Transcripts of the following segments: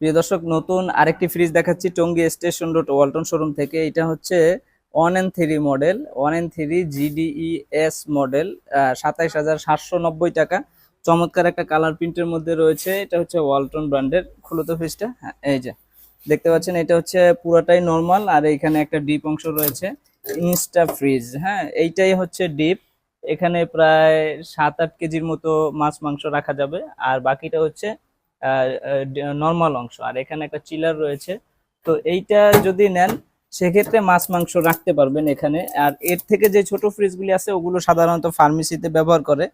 প্রিয় দর্শক, নতুন আরেকটি ফ্রিজ দেখাচ্ছি, Tongi station road Walton showroom থেকে। এটা হচ্ছে one N three model one N three GDE S model সাতাইশ হাজার সাতশো নব্বই টাকা। চমৎকার একটা কালার প্রিন্টের মধ্যে রয়েছে। এটা হচ্ছে ওয়ালটন ব্র্যান্ডের খুলতো ফ্রিজটা হ্যাঁ এই যে, দেখতে পাচ্ছেন, এটা হচ্ছে পুরোটাই নর্মাল আর এখানে একটা ডিপ অংশ রয়েছে ইনস্টা ফ্রিজ হ্যাঁ এইটাই হচ্ছে ডিপ এখানে প্রায় সাত আট কেজির মতো মাছ মাংস রাখা যাবে। আর বাকিটা হচ্ছে নর্মাল অংশ। আর এখানে একটা চিলার রয়েছে। তো এইটা যদি নেন, সেক্ষেত্রে মাছ, মাংস রাখতে পারবেন এখানে। আর এর থেকে যে ছোট ফ্রিজগুলি আছে, ওগুলো সাধারণত ফার্মেসিতে ব্যবহার করে।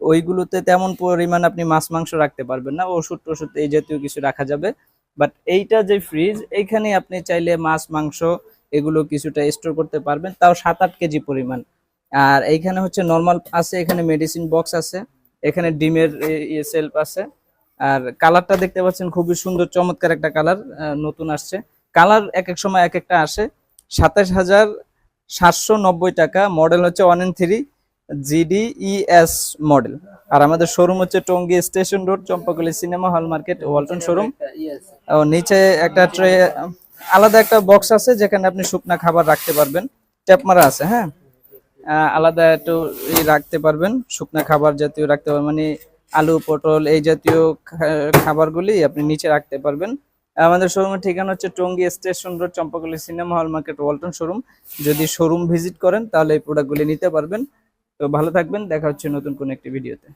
ওইগুলোতে তেমন পরিমাণ আপনি মাছ, মাংস রাখতে পারবেন না। ওষুধ টষুধ এই জাতীয় কিছু রাখা যাবে। বাট এইটা যে ফ্রিজ এইখানে আপনি চাইলে মাছ, মাংস এগুলো কিছুটা স্টোর করতে পারবেন। তাও সাত আট কেজি পরিমাণ। আর এইখানে হচ্ছে নর্মাল আছে, এখানে মেডিসিন বক্স আছে। এখানে ডিমের সেলফ আছে। আর কালারটা দেখতে পাচ্ছেন খুবই সুন্দর চমৎকার একটা কালার নতুন আসছে। কালার এক এক সময় এক একটা আসে। সাতাশ হাজার সাতশো নব্বই টাকা মডেল হচ্ছে one N three GD ES model আর আমাদের শোরুম হচ্ছে Tongi station road Champakali cinema hall market Walton showroom ও নিচে একটা ট্রে আলাদা একটা বক্স আছে যেখানে আপনি শুকনা খাবার রাখতে পারবেন। ট্যাপ মারা আছে হ্যাঁ? আলাদা একটু রাখতে পারবেন শুকনা খাবার জাতীয় রাখতে পারবেন। মানে আলু, পটল এই জাতীয় খাবারগুলি আপনি নিচে রাখতে পারবেন। আমাদের শোরুমের ঠিকানা হচ্ছে Tongi station road, Champakali cinema hall market, Walton showroom যদি শোরুম ভিজিট করেন, তাহলে এই প্রোডাক্টগুলি নিতে পারবেন। তো ভালো থাকবেন, দেখা হচ্ছে নতুন কোনো একটি ভিডিওতে